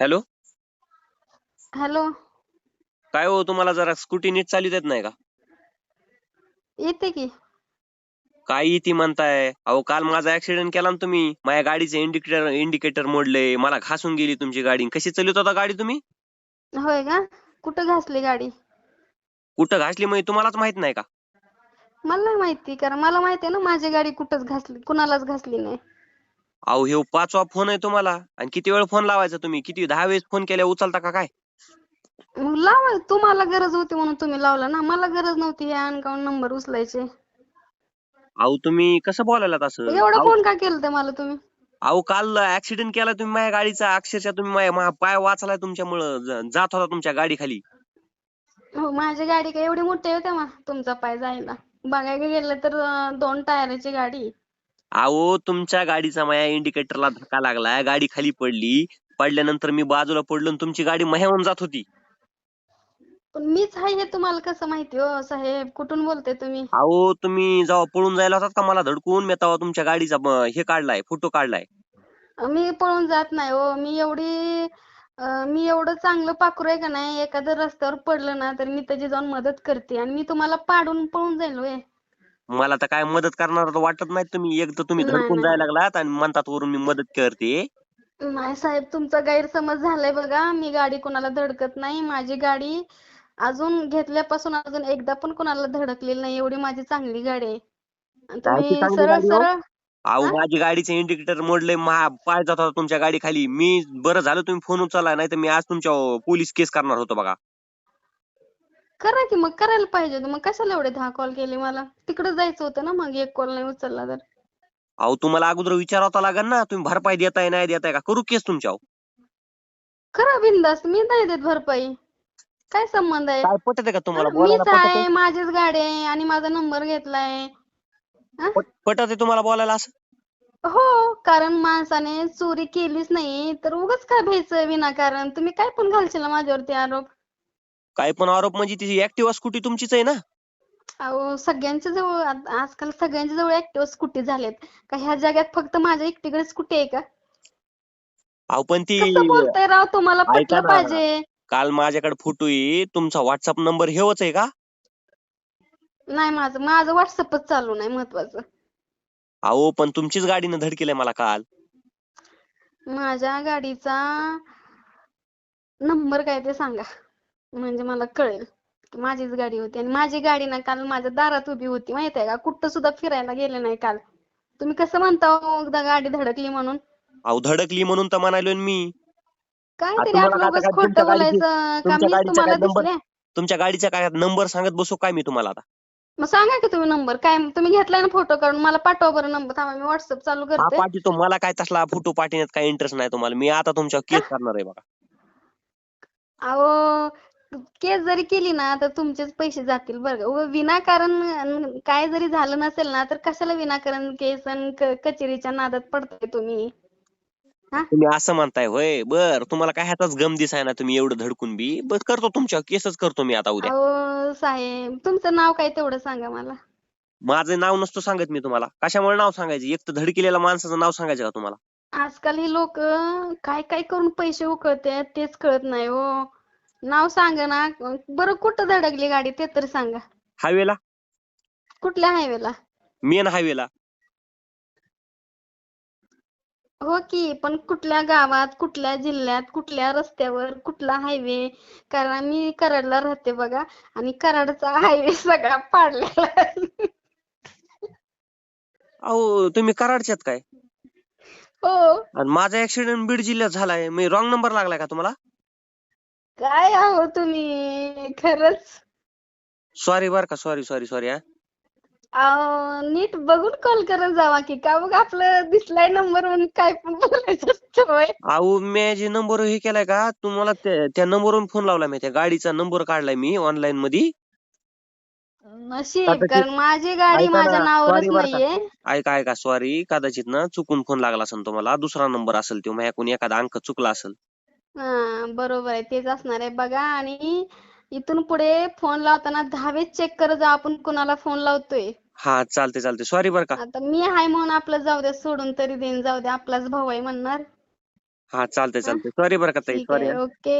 Hello? Hello? काय हो तुम्हाला जरा स्कूटी नीट चालू देत नाही का? येते की. काय ती म्हणताय? अहो काल माझा ऍक्सिडेंट केला ना तुम्ही. माझ्या गाडीचे इंडिकेटर इंडिकेटर मोडले. मला घासून गेली तुमची गाडी. कशी चालवत होता गाडी तुम्ही? होय का? कुठं घासली गाडी? कुठं घासली? म्हणजे तुम्हालाच माहीत नाही का? मला नाही माहिती कारण मला माहिती आहे ना माझी गाडी कुठंच घासली कुणालाच घासली नाही. अहो हे पाचवा फोन आहे तुम्हाला. आणि किती वेळ फोन लावायचा तुम्ही? किती दहा वेळेस फोन केल्या उचलता का काय? मग लावा तुम्हाला गरज होती म्हणून तुम्ही लावला ना. मला गरज नव्हती हे अनकाउंट नंबर उचलायचे. अहो तुम्ही कसं बोलायला तसं एवढं अहो- फोन का केलं ते मला तुम्ही? अहो काल ऍक्सिडेंट केला तुम्ही माझ्या गाडीचा. अक्षरशः तुम्ही माझ्या पाय वाचलाय तुमच्यामुळं. ज- जात होता तुमच्या गाडी खाली हो माझी गाडी काय एवढी मोठी आहे तेव्हा? तुमचा पाय जायला. बघायला गेलं तर अं, दोन टायराची गाडी. अहो तुमच्या गाडीचा माझ्या इंडिकेटरला धक्का लागला गाडी खाली पडली. पडल्यानंतर मी बाजूला पडलो आणि तुमची गाडी मह्याहून जात होती. पण मीच आहे हे तुम्हाला कसं माहिती हो साहेब? कुठून बोलते तुम्ही? अहो तुम्ही जेव्हा पळून जायला होतात का मला धडकून? मी तेव्हा तुमच्या गाडीचा हे काढलाय फोटो काढलाय. मी पळून जात नाही हो. मी एवढी अं, मी एवढं चांगलं पाखरू आहे का नाही? एखादं रस्त्यावर पडलं ना तर मी त्याची जाऊन मदत करते आणि मी तुम्हाला पाडून पळून जाईल होय. मला तर काय मदत करणार तर वाटत नाही तुम्ही. एक तर तुम्ही नाही, धडकून नाही. जायला लागलात आणि म्हणतात वरून मी मदत करते. नाही साहेब तुमचा गैरसमज झालाय बघा. मी गाडी कोणाला धडकत नाही. माझी गाडी अजून घेतल्यापासून अजून एकदा पण कोणाला धडकलेली नाही. एवढी माझी चांगली गाडी आहे. आणि काय ती तुम्ही चांगली सरळ गाडी हो? सरळ अहो? माझी गाडीचे इंडिकेटर मोडले मा पाय जात होता तुमच्या गाडी खाली मी बरं झालं तुम्ही फोन उचलला नाही तर मी आज तुमच्या पोलीस केस करणार होतो बघा. करा की मग करायला पाहिजे होतं. मग कशाला एवढे दहा कॉल केले मला? तिकडे जायचं होतं ना मग एक कॉल नाही उचलला तर. अहो तुम्हाला अगोदर विचारावं लागेल ना. तुम्ही भरपाई देताय नाही देताय का? करू केस तुमच्यावर करा बिंदास. मी नाही देत भरपाई. काय संबंध आहे? काय पटत का तुम्हाला? बोलायला मीच पटत आहे माझीच गाडी आहे आणि माझा नंबर घेतलाय. पटत आहे तुम्हाला बोलायला असं? हो कारण माणसाने चोरी केलीच नाही. तर उगाच काय भ्यायचं विनाकारण? तुम्ही काय पण घालशील ना माझ्यावरती आरोप? काय पण आरोप म्हणजे ती ऍक्टिव्हा स्कूटी तुमचीच आहे ना? अहो सगळ्यांच्या जवळ आज- आजकाल सगळ्यांच्या जवळ ऍक्टिव्हा स्कूटी झालेत. का ह्या जगात फक्त माझ्या एकटीकडे स्कूटी आहे का? अहो पण ती कसं बोलताय राव तुम्हाला ऐका पटलं ना. पाहिजे. काल माझ्याकडे फोटो आहे तुमचा व्हॉट्सअप नंबर हेवच आहे का? नाही माझं माझं व्हॉट्सअपच चालू नाही महत्वाचं. अहो पण तुमचीच गाडीनं धडकेलंय मला काल. माझ्या गाडीचा नंबर काय ते सांगा. म्हणजे मला कळेल. की माझीच गाडी होती आणि माझी गाडी ना काल माझ्या दारात उभी होती माहीत आहे का? कुठं सुद्धा फिरायला गेले नाही काल. तुम्ही कसं म्हणता हो, एकदा गाडी धडकली म्हणून? अहो धडकली म्हणून तर म्हणालोय ना मी. काहीतरी तुम्हाला आपलं आता उगाच काय तुमच्या खोटं गाडीची- बोलायचं का? तुमच्या मीच गाडीचा तुम्हाला काय नंबर- दिसले. तुमच्या गाडीचा काय नंबर सांगत बसू? काय मी तुम्हाला आता? मग सांगा की तुम्ही नंबर काय तुम्ही घेतलाय ना फोटो काढून? मला पाठवा बरं नंबर थांबा मी व्हॉट्सअप चालू हा करते. पाठवतो. मला काय तसला फोटो पाठवण्यात काय इंटरेस्ट नाही तुम्हाला. मी आता तुमच्यावर केस करणार आहे बघा. अहो केस जरी केली ना तर तुमचेच पैसे जातील बरं का. उगाच विनाकारण काय जरी झालं नसेल ना तर कशाला विनाकारण केस क- कचेरीच्या नादात पडताय तुम्ही? तुम्ही असं म्हणताय होय. बर तुम्हाला काय ह्याचाच गम दिसाय ना तुम्ही एवढं धडकून बी? बस करतो तुमच्यावर केसच करतो मी आता उद्या. अहो साहेब तुमचं नाव काय तेवढं सांगा मला. माझं नाव नसतो सांगत मी तुम्हाला. कशामुळे नाव सांगायचं? एक तर धडकिलेल्या माणसाचं नाव सांगायचं का तुम्हाला? आजकाल ही लोक काय काय करून पैसे उकळतात तेच कळत नाही हो. नाव सांगा ना. बरं कुठं धडकली गाडी ते तरी सांगा. हायवेला? कुठल्या हायवेला? मेन हायवेला. हो की पण कुठल्या गावात कुठल्या जिल्ह्यात कुठल्या रस्त्यावर कुठला हायवे? कारण मी कराडला राहते बघा आणि कराडचा हायवे सगळा पाडलेला आहे. अहो तुम्ही कराडच्यात काय? हो. आणि माझा ऍक्सिडेंट बीड जिल्ह्यात झालाय. मी रॉंग नंबर लागलाय का तुम्हाला? काय आहो तुम्ही? खरंच? सॉरी बर का सॉरी सॉरी सॉरी हा. अहो नीट बघून कॉल करत जावा की का बघ आपलं दिसलाय नंबर म्हणून काय पण बोलायचं असतं होय. अहो मी जे नंबर हे केलाय का तुम्हाला त्या त्या नंबरवरून फोन लावला मी त्या गाडीचा नंबर काढलाय मी ऑनलाईन मध्ये नशीब कारण माझी गाडी ऐका ना, माझ्या नावावरच sorry बरं का. नाहीये. ऐका ऐका सॉरी कदाचित ना चुकून फोन लागला असेल तुम्हाला दुसरा नंबर असेल तो माझ्याकडून एखादा अंक चुकला असेल. हा बरोबर आहे. तेच असणार आहे. बघा आणि इथून पुढे फोन लावताना दहावेच चेक करत जा. आपण कुणाला फोन लावतोय. हा चालते चालते सॉरी बर का. आता मी आहे म्हणून आपलं जाऊ द्या. सोडून तरी देईन. जाऊ द्या. आपलाच भाऊ आहे म्हणणार. हा चालतंय हा चालतंय. सॉरी बरं का ताई. ठीक सॉरी आहे. ओके.